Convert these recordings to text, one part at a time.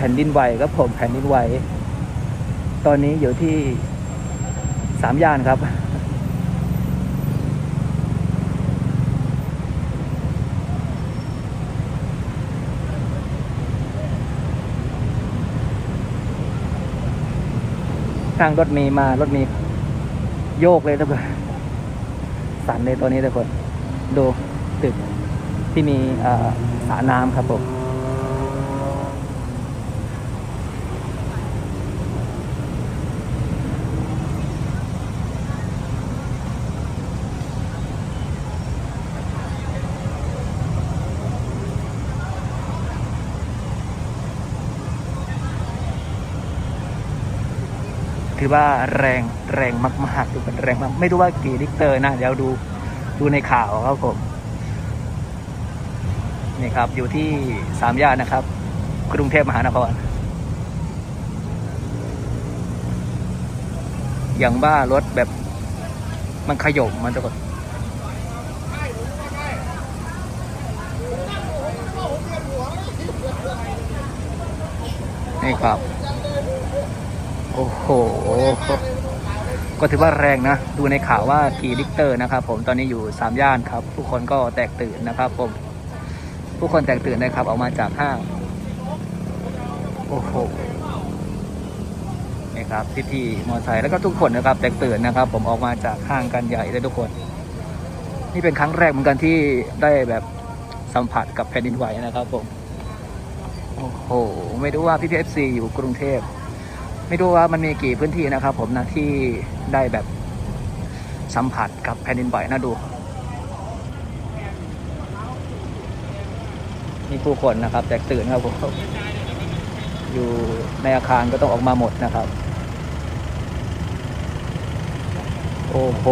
ผ่นดินไหวครับผมแผ่นดินไหว ตอนนี้อยู่ที่สามย่านครับ ทางรถเมย์มารถเมย์โยกเลยทุกคนสั่นเลยตัวนี้ทุกคน ดูตึกที่มีอ่อสระน้ำครับผม ถือว่าแรงแรงมากๆดูเป็นแรงมากไม่รู้ว่ากี่ลิตรนะเดี๋ยวดูดูในข่าวครับผมนี่ครับ อยู่ที่สามย่านนะครับ กรุงเทพมหานคร อย่างว่ารถแบบมันขยมมันทุกคนนี่ครับ อ้โห ก็ถือว่าแรงนะ ดูในข่าวว่ากี่ลิกเตอร์นะครับผม ตอนนี้อยู่สามย่านครับผู้คนก็แตกตื่นนะครับผมผู้คนแตกตื่นนะครับ ออกมาจากห้าง โอ้โหนี่ครับพี่พี่ๆมอเตอร์ไซค์แล้วก็ทุกคนนะครับ แตกตื่นนะครับ ผมออกมาจากห้างกันใหญ่เลยทุกคน นี่เป็นครั้งแรกเหมือนกันที่ได้แบบสัมผัสกับแผ่นดินไหวนะครับผม โอ้โห ไม่รู้ว่าพี่พีเอฟซีอยู่กรุงเทพ ไม่รู้ว่ามันมีกี่พื้นที่นะครับ ผมนะที่ได้แบบสัมผัสกับแผ่นดินไหวนะดู มีผู้คนนะครับ แตกตื่นครับผมอยู่ในอาคารก็ต้องออกมาหมดนะครับ โอ้โห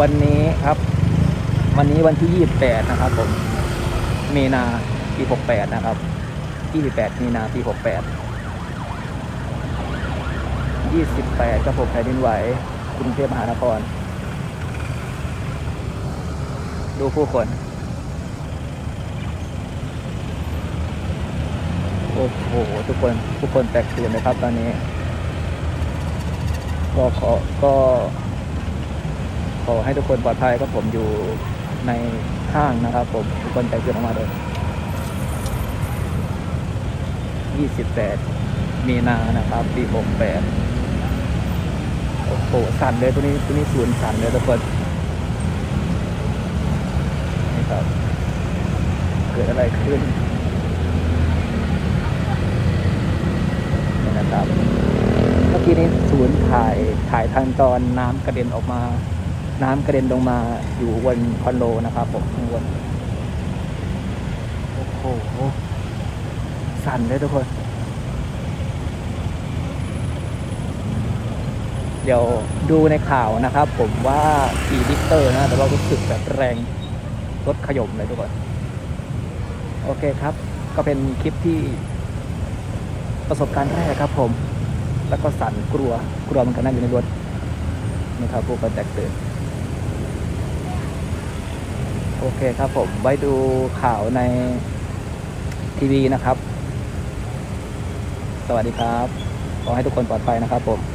วันนี้ครับ วันนี้วันที่ 28 นะครับผม มีนาปี 68 นะครับ 28 มีนาปี 68 28ครับผมแผ่นดินไหวกรุงเทพมหานคร ดูผู้คน โอ้โห ทุกคนทุกคนแตกตื่นเลยครับตอนนี้ ก็ขอก็ ขอให้ทุกคนปลอดภัยครับผมอยู่ในห้างนะครับผม ทุกคนแตกตื่นออกมาเลย28 มีนานะครับปี 68 โอ้สั่นเลยตัวนี้ตัวนี้ศูนย์สั่นเลยทุกคนนี่ครับเกิดอะไรขึ้นนี่นะครับเมื่อกี้นี้ศูนย์ถ่ายถ่ายทางตอนน้ำกระเด็นออกมา น้ำกระเด็นลงมาอยู่บนคอนโดนะครับผมข้างบนโอ้โหสั่นเลยทุกคน เดี๋ยวดูในข่าวนะครับ ผมว่ากี่ลิตรนะแต่ว่ารู้สึกแบบแรงรถขยมเลยทุกคน โอเคครับ ก็เป็นคลิปที่ประสบการณ์แรกครับผม แล้วก็สั่นกลัวกลัวมันกันนั่งอยู่ในรถนะครับพวกก็แตกตื่นโอเคครับผม ไว้ดูข่าวในทีวีนะครับ สวัสดีครับ ขอให้ทุกคนปลอดภัยนะครับผม